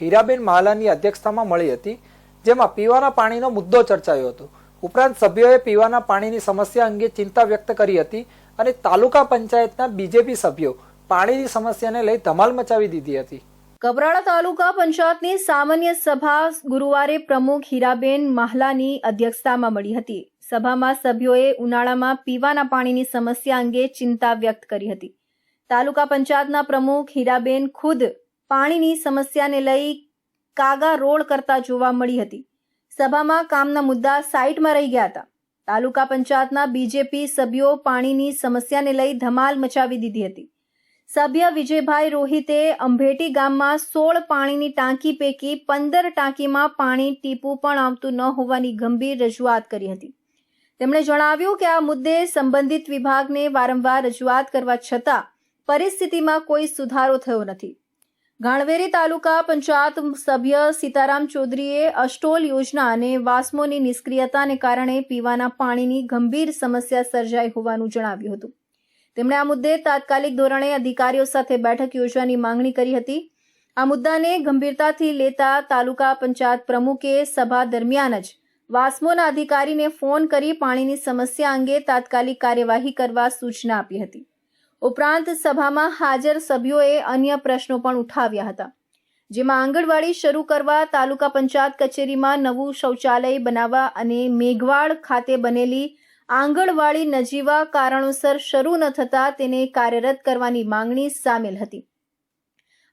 હીરાબેન માલાની અધ્યક્ષતામાં મળી હતી, જેમાં પીવાના પાણીનો મુદ્દો ચર્ચાયો હતો. ઉપરાંત સભ્યોએ પીવાના પાણીની સમસ્યા અંગે ચિંતા વ્યક્ત કરી હતી અને તાલુકા પંચાયતના બીજેપી સભ્યો પાણીની સમસ્યાને લઈ ધમાલ મચાવી દીધી હતી. કપરાડા તાલુકા પંચાયતની સામાન્ય સભા ગુરુવારે પ્રમુખ હીરાબેન માહલાની અધ્યક્ષતામાં મળી હતી. સભામાં સભ્યોએ ઉનાળામાં પીવાના પાણીની સમસ્યા અંગે ચિંતા વ્યક્ત કરી હતી. તાલુકા પંચાયતના પ્રમુખ હીરાબેન ખુદ પાણીની સમસ્યાને લઈ કાગા રોડ કરતા જોવા મળી હતી. સભામાં કામના મુદ્દા સાઇટમાં રહી ગયા હતા. તાલુકા પંચાયતના બીજેપી સભ્યો પાણીની સમસ્યાને લઈ ધમાલ મચાવી દીધી હતી. સભ્ય વિજયભાઈ રોહિતે અંભેટી ગામમાં સોળ પાણીની ટાંકી પૈકી પંદર ટાંકીમાં પાણી ટીપું પણ આવતું ન હોવાની ગંભીર રજૂઆત કરી હતી. તેમણે જણાવ્યું કે આ મુદ્દે સંબંધિત વિભાગને વારંવાર રજૂઆત કરવા છતાં પરિસ્થિતિમાં કોઈ સુધારો થયો નથી. ગાણવેરી તાલુકા પંચાયત સભ્ય સીતારામ ચૌધરીએ અસ્ટોલ યોજના અને વાસ્મોની નિષ્ક્રિયતાને કારણે પીવાના પાણીની ગંભીર સમસ્યા સર્જાઈ હોવાનું જણાવ્યું હતું. તેમણે આ મુદ્દે તાત્કાલિક ધોરણે અધિકારીઓ સાથે બેઠક યોજવાની માંગણી કરી હતી. આ મુદ્દાને ગંભીરતાથી લેતા તાલુકા પંચાયત પ્રમુખે સભા દરમિયાન જ વાસ્મોના અધિકારીને ફોન કરી પાણીની સમસ્યા અંગે તાત્કાલિક કાર્યવાહી કરવા સૂચના આપી હતી. ઉપરાંત સભામાં હાજર સભ્યોએ અન્ય પ્રશ્નો પણ ઉઠાવ્યા હતા. જેમાં આંગણવાડી શરૂ કરવા, તાલુકા પંચાયત કચેરીમાં નવું શૌચાલય બનાવવા અને મેઘવાડ ખાતે બનેલી આંગણવાડી નજીવા કારણોસર શરૂ ન થતા તેને કાર્યરત કરવાની માંગણી સામેલ હતી.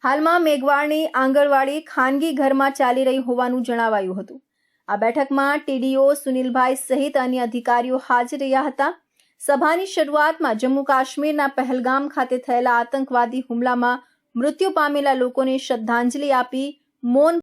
હાલમાં મેઘવાડની આંગણવાડી ખાનગી ઘરમાં ચાલી રહી હોવાનું જણાવાયું હતું. આ બેઠકમાં ટીડીઓ સુનિલભાઈ સહિત અન્ય અધિકારીઓ હાજર રહ્યા હતા. સભાની શરૂઆતમાં જમ્મુ કાશ્મીરના પહેલગામ ખાતે થયેલા આતંકવાદી હુમલામાં મૃત્યુ પામેલા લોકોને શ્રદ્ધાંજલિ આપી મૌન